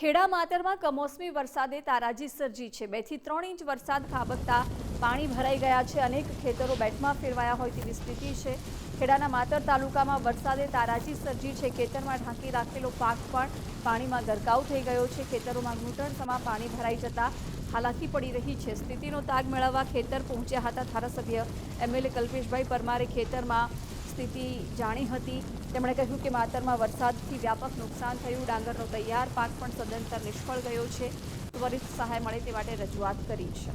ખેડા માતરમાં કમોસમી વરસાદે તારાજી સર્જી છે. બેથી ત્રણ ઇંચ વરસાદ ખાબકતા પાણી ભરાઈ ગયા છે. અનેક ખેતરો બેટમાં ફેરવાયા હોય તેવી સ્થિતિ છે. ખેડાના માતર તાલુકામાં વરસાદે તારાજી સર્જી છે. ખેતરમાં ઢાંકી રાખેલો પાક પણ પાણીમાં ગરકાવ થઈ ગયો છે. ખેતરોમાં ઘૂંટણસમા પાણી ભરાઈ જતા હાલાકી પડી રહી છે. સ્થિતિનો તાગ મેળવવા ખેતર પહોંચ્યા હતા ધારાસભ્ય એમએલએ કલ્પેશભાઈ પરમારે ખેતરમાં સ્થિતિ જાણી હતી. તેમણે કહ્યું કે માતરમાં વરસાદથી વ્યાપક નુકસાન થયું. ડાંગરનો તૈયાર પાક પણ સદંતર નિષ્ફળ ગયો છે. ત્વરિત સહાય મળે તે માટે રજૂઆત કરી છે.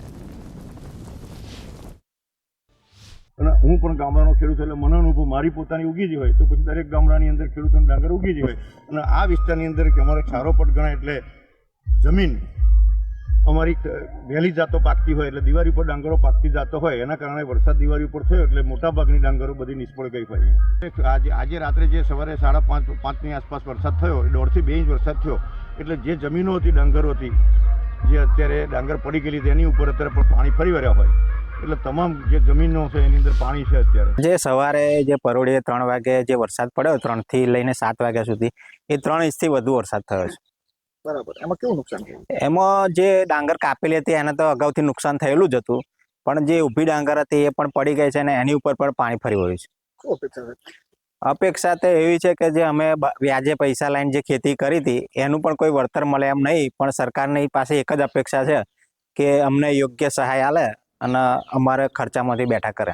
અને હું પણ ગામડાનો ખેડૂત એટલે મને અનુભવ, મારી પોતાની ઉગી જ હોય તો પછી દરેક ગામડાની અંદર ખેડૂતોને ડાંગર ઉગી જ હોય. અને આ વિસ્તારની અંદર કે અમારે ક્ષારોપટ ગણાય એટલે જમીન અમારી વહેલી જાતો પાકતી હોય એટલે દિવાળી ઉપર ડાંગરો પાકતી જાતો હોય, એના કારણે વરસાદ દિવાળી ઉપર થયો એટલે મોટાભાગની ડાંગરો બધી નિષ્ફળ ગઈ હોય આજે આજે રાત્રે જે સવારે સાડા પાંચ, પાંચની આસપાસ વરસાદ થયો દોઢથી બે ઇંચ વરસાદ થયો, એટલે જે જમીનો હતી, ડાંગરો હતી, જે અત્યારે ડાંગર પડી ગયેલી તેની ઉપર અત્યારે પણ પાણી ફરી વળ્યા હોય. એટલે તમામ જે જમીનો છે, એની અંદર પાણી છે અત્યારે. જે સવારે જે પરોળીએ ત્રણ વાગે જે વરસાદ પડ્યો, ત્રણથી લઈને સાત વાગ્યા સુધી, એ ત્રણ ઇંચથી વધુ વરસાદ થયો છે. બરાબર. એમાં કેવું નુકસાન થયું? એમાં જે ડાંગર કાપેલી હતી એને તો અગાઉથી નુકસાન થયેલું જ હતું. પણ જે ઊભી ડાંગર હતી એ પણ પડી ગઈ છે અને એની ઉપર પણ પાણી ફરી વળ્યું છે. અપેક્ષા તો એવી છે કે જે અમે વ્યાજે પૈસા લઈને જે ખેતી કરી હતી એનું પણ કોઈ વળતર મળે એમ નહીં. પણ સરકારની પાસે એક જ અપેક્ષા છે કે અમને યોગ્ય સહાય આલે અને અમારે ખર્ચામાંથી બેઠા કરે.